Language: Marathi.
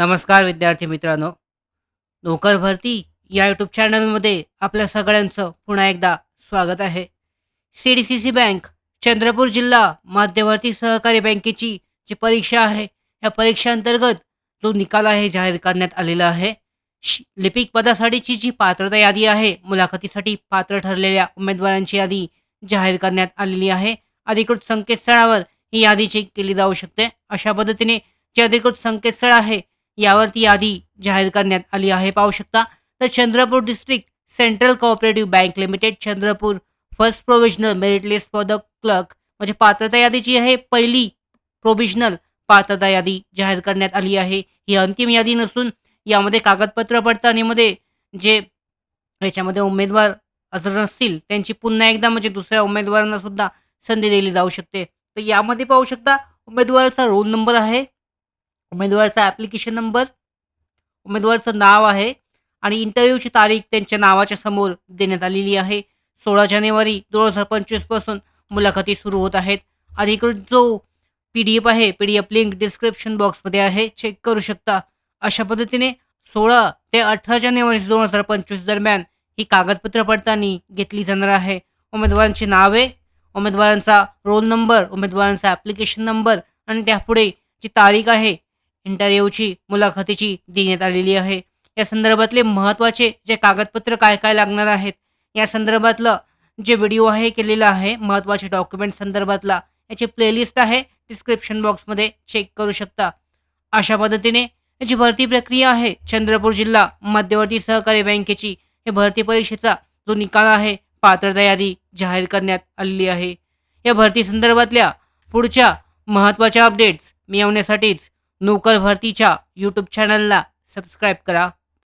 नमस्कार विद्यार्थी मित्रांनो. नोकर भरती या यूट्यूब चॅनलमध्ये आपल्या सगळ्यांचं पुन्हा एकदा स्वागत आहे. C D C C bank Chandrapur जिल्हा मध्यवर्ती सहकारी बँकेची जी परीक्षा आहे या परीक्षेअंतर्गत जो निकाल आहे जाहीर करण्यात आलेला आहे. लिपिक पदासाठीची जी पात्रता यादी आहे मुलाखतीसाठी पात्र ठरलेल्या उमेदवारांची यादी जाहीर करण्यात आलेली आहे. अधिकृत संकेतस्थळावर ही यादी चेक केली जाऊ शकते. अशा पद्धतीने जे अधिकृत संकेतस्थळ आहे यावरती यादी जाहीर करण्यात आली आहे. पाहू शकता तर Chandrapur district central cooperative bank limited Chandrapur first provisional merit list for the clerk म्हणजे पात्रता यादी जी आहे पहिली प्रोव्हिजनल पात्रता यादी जाहीर करण्यात आली आहे. ही अंतिम यादी नसून यामध्ये कागदपत्र पडताळणीमध्ये जे याच्यामध्ये उमेदवार असं नसतील त्यांची पुन्हा एकदा म्हणजे दुसऱ्या उमेदवारांना सुद्धा संधी दिली जाऊ शकते. तर यामध्ये पाहू शकता उमेदवाराचा रोल नंबर आहे. उमेदवाराचा ॲप्लिकेशन नंबर उमेदवाराचं नाव आहे आणि इंटरव्ह्यूची तारीख त्यांच्या नावाच्या समोर देण्यात आलेली आहे. सोळा जानेवारी दोन हजार पंचवीसपासून मुलाखती सुरू होत आहेत. अधिकृत जो पी डी एफ आहे P D F link description बॉक्समध्ये आहे. चेक करू शकता. अशा पद्धतीने सोळा ते अठरा जानेवारी दोन हजार पंचवीस दरम्यान ही कागदपत्र पडताळणी घेतली जाणार आहे. उमेदवारांची नावे उमेदवारांचा रोल नंबर उमेदवारांचा ॲप्लिकेशन नंबर आणि त्यापुढे जी तारीख आहे इंटरव्ह्यूची मुलाखतीची देण्यात आलेली आहे. या संदर्भातले महत्त्वाचे जे कागदपत्र काय काय लागणार आहेत या संदर्भातलं जे व्हिडिओ आहे केलेला आहे महत्त्वाचे डॉक्युमेंट संदर्भातला याची प्लेलिस्ट आहे डिस्क्रिप्शन बॉक्समध्ये चेक करू शकता. अशा पद्धतीने याची भरती प्रक्रिया आहे चंद्रपूर जिल्हा मध्यवर्ती सहकारी बँकेची हे भरती परीक्षेचा जो निकाल आहे पात्रता यादी जाहीर करण्यात आलेली आहे. या भरती संदर्भातल्या पुढच्या महत्त्वाच्या अपडेट्स मिळवण्यासाठीच नोकर भरतीच्या यूट्यूब चॅनलला सबस्क्राईब करा.